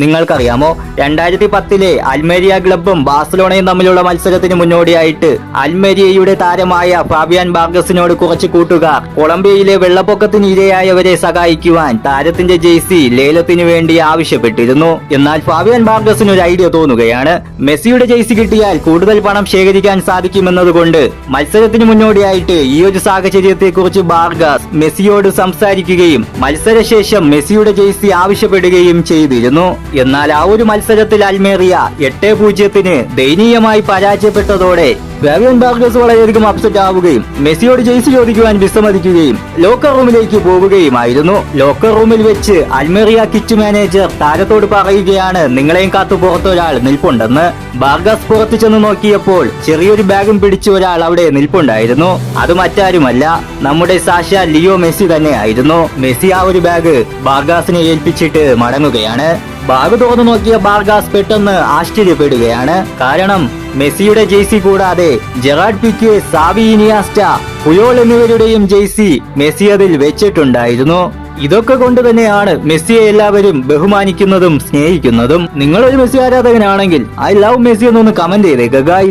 നിങ്ങൾക്കറിയാമോ? രണ്ടായിരത്തി പത്തിലെ അൽമേരിയ ക്ലബും ബാഴ്സലോണയും തമ്മിലുള്ള മത്സരത്തിന് മുന്നോടിയായിട്ട് അൽമേരിയയുടെ താരമായ ഫാബിയാൻ ബാർഗസിനോട് കുറച്ച് കൂട്ടുകാർ കൊളംബിയയിലെ വെള്ളപ്പൊക്കത്തിന് ഇരയായവരെ സഹായിക്കുവാൻ താരത്തിന്റെ ജെയ്സി ലേലത്തിനു വേണ്ടി ആവശ്യപ്പെട്ടിരുന്നു. എന്നാൽ ഫാബിയാൻ ബാർഗസിന് ഒരു ഐഡിയ തോന്നുകയാണ്. മെസ്സിയുടെ ജെയ്സി കിട്ടിയാൽ കൂടുതൽ പണം ശേഖരിക്കാൻ സാധിക്കുമെന്നതുകൊണ്ട് മത്സരത്തിന് മുന്നോടിയായിട്ട് ഈ ഒരു സാഹചര്യത്തെക്കുറിച്ച് ബാർഗാസ് മെസ്സിയോട് സംസാരിക്കുകയും മത്സരശേഷം മെസ്സിയുടെ ജെയ്സി ആവശ്യപ്പെടുകയും ചെയ്തിരുന്നു. എന്നാൽ ആ ഒരു മത്സരത്തിൽ അൽമേറിയ എട്ട് പൂജ്യത്തിന് ദയനീയമായി പരാജയപ്പെട്ടതോടെ ഫാബിയൻ ബാർഗസ് വളരെയധികം അപ്സെറ്റ് ആവുകയും മെസ്സിയോട് ജെയ്സി ചോദിക്കുവാൻ വിസമ്മതിക്കുകയും ലോക്കർ റൂമിലേക്ക് പോവുകയുമായിരുന്നു. ലോക്കർ റൂമിൽ വെച്ച് അൽമേറിയ കിച്ച് മാനേജർ താരത്തോട് പറയുകയാണ് നിങ്ങളെയും കാത്തു പുറത്തൊരാൾ നിൽപ്പുണ്ടെന്ന്. ബാർഗസ് പുറത്തു ചെന്ന് നോക്കിയപ്പോൾ ചെറിയൊരു ബാഗും പിടിച്ച ഒരാൾ അവിടെ നിൽപ്പുണ്ടായിരുന്നു. അത് മറ്റാരുമല്ല നമ്മുടെ സാഷ ലിയോ മെസ്സി തന്നെ ആയിരുന്നു. മെസ്സി ആ ഒരു ബാഗ് ബാർഗാസിനെ ഏൽപ്പിച്ചിട്ട് മടങ്ങുകയാണ്. ബാഗ് തുറന്നു നോക്കിയ ബാർഗാസ് പെട്ടെന്ന് ആശ്ചര്യപ്പെടുകയാണ്. കാരണം മെസ്സിയുടെ ജെയ്സി കൂടാതെ Gerard Pique Xavi Iniesta Puyol എന്നിവരുടെയും ജെയ്സി മെസ്സി അതിൽ വെച്ചിട്ടുണ്ടായിരുന്നു. ഇതൊക്കെ കൊണ്ട് തന്നെയാണ് മെസ്സിയെ എല്ലാവരും ബഹുമാനിക്കുന്നതും സ്നേഹിക്കുന്നതും. നിങ്ങളൊരു മെസ്സി ആരാധകനാണെങ്കിൽ ഐ ലവ് മെസ്സി എന്നൊന്ന് കമന്റ് ചെയ്തേക്കുക